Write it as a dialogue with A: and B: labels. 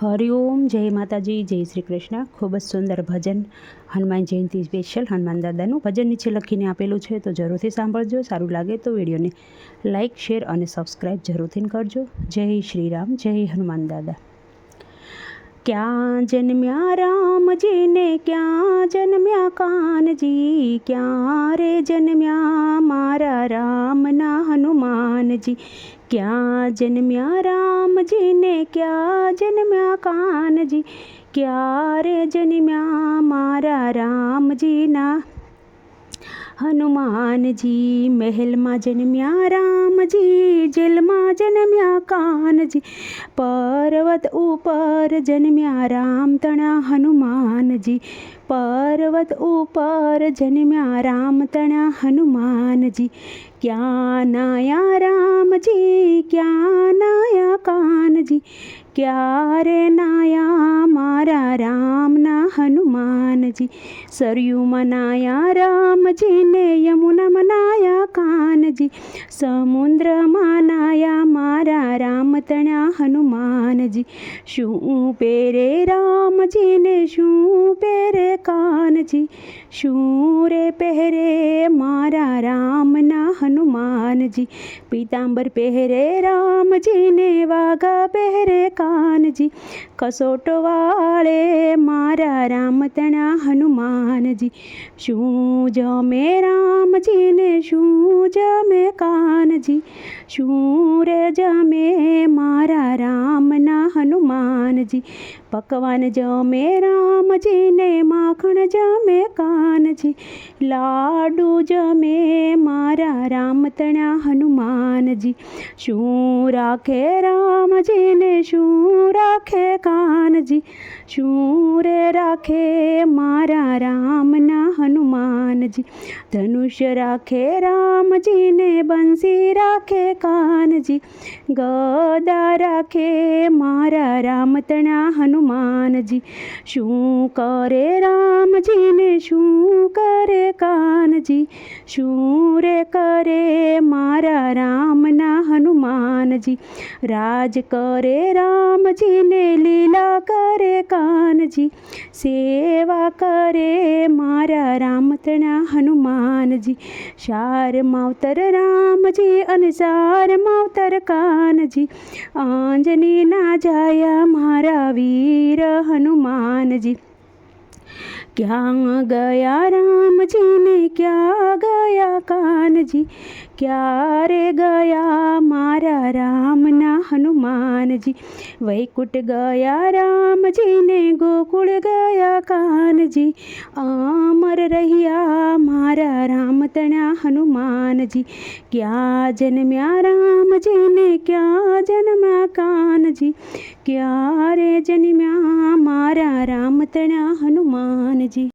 A: હરિઓમ જય માતાજી, જય શ્રી કૃષ્ણ. ખૂબ જ સુંદર ભજન હનુમાન જયંતિ સ્પેશિયલ હનુમાન દાદાનું ભજન નીચે લખીને આપેલું છે, તો જરૂરથી સાંભળજો. સારું લાગે તો વિડીયોને લાઇક શેર અને સબસ્ક્રાઈબ જરૂરથી કરજો. જય શ્રી રામ, જય હનુમાન દાદા. ક્યાં જન્મ્યા રામજીને ક્યાં જન્મ્યા કાનજી ક્યાં રે જન્મ્યા મારા રામના હનુમાનજી ક્યાં જન્મ્યા રામજીને ક્યાં જન્મ્યા કાનજી ક્યાં રે જન્મ્યા મારા રામજીના હનુમાનજી મહેલમાં જન્મ્યા રામજી જેલમાં જન્મ્યા કાનજી પર્વત ઉપર જન્મ્યા રામ તણા હનુમાનજી પર્વત ઉપર જન્મ્યા રામ તણા હનુમાનજી ક્યાં નાયા રામજી ક્યાં નાયા કાનજી ક્યારે નાયા મારા રામના હનુમાનજી સરયુમાં નાયા રામજીને યમુનામાં નાયા કાનજી. સમુદ્રમાં નાયા મારા રામ તણા હનુમાનજી. શું પેરે રામજીને શું પેરે કાનજી? શું રે પહેરે મારા રામના હનુમાનજી? પીતાંબર પહેરે રામજીને વાઘા પહેરે કાનજી. કસોટ વાળે મારા રામ તણા હનુમાનજી. શું જમે રામજીને, શું જમે કાનજી? શું રે જમે મારા રામના હનુમાનજી? પકવાન જમે રામજીને, માખણ જમે કાનજી. લાડુ જમે મારા રામ તણા હનુમાનજી. શું રાખે રામજીને, શું રાખે કાનજી શું રે રાખે મારા રામના હનુમાનજી ધનુષ્ય રાખે રામજીને, બંસી રાખે કાનજી, ગદા રાખે મારા રામતણા હનુમાનજી, શું કરે રામજીને, શું કરે કાનજી, શું રે કરે મારા રામના હનુમાનજી રાજ કરે, રામજીને લીલા કરે કાનજી. સેવા કરે મારા રામતણા હનુમાનજી. શાર માવતર રામજી અને સાર માવતર કાનજી. આંજની ના જાયા મારા વીર હનુમાનજી. ક્યાં ગયા રામજીને ક્યાં ગયા કાનજી? ક્યારે ગયા મારા રામના હનુમાનજી? વૈકુંઠ ગયા રામજીને ગોકુળ ગયા કાનજી? અમર રહ્યા મારા રામતણા હનુમાનજી ક્યાં જન્મ્યા રામજીને ક્યાં જન્મ્યા કાનજી ક્યારે જન્મ્યા મારા રામતણા હનુમાનજી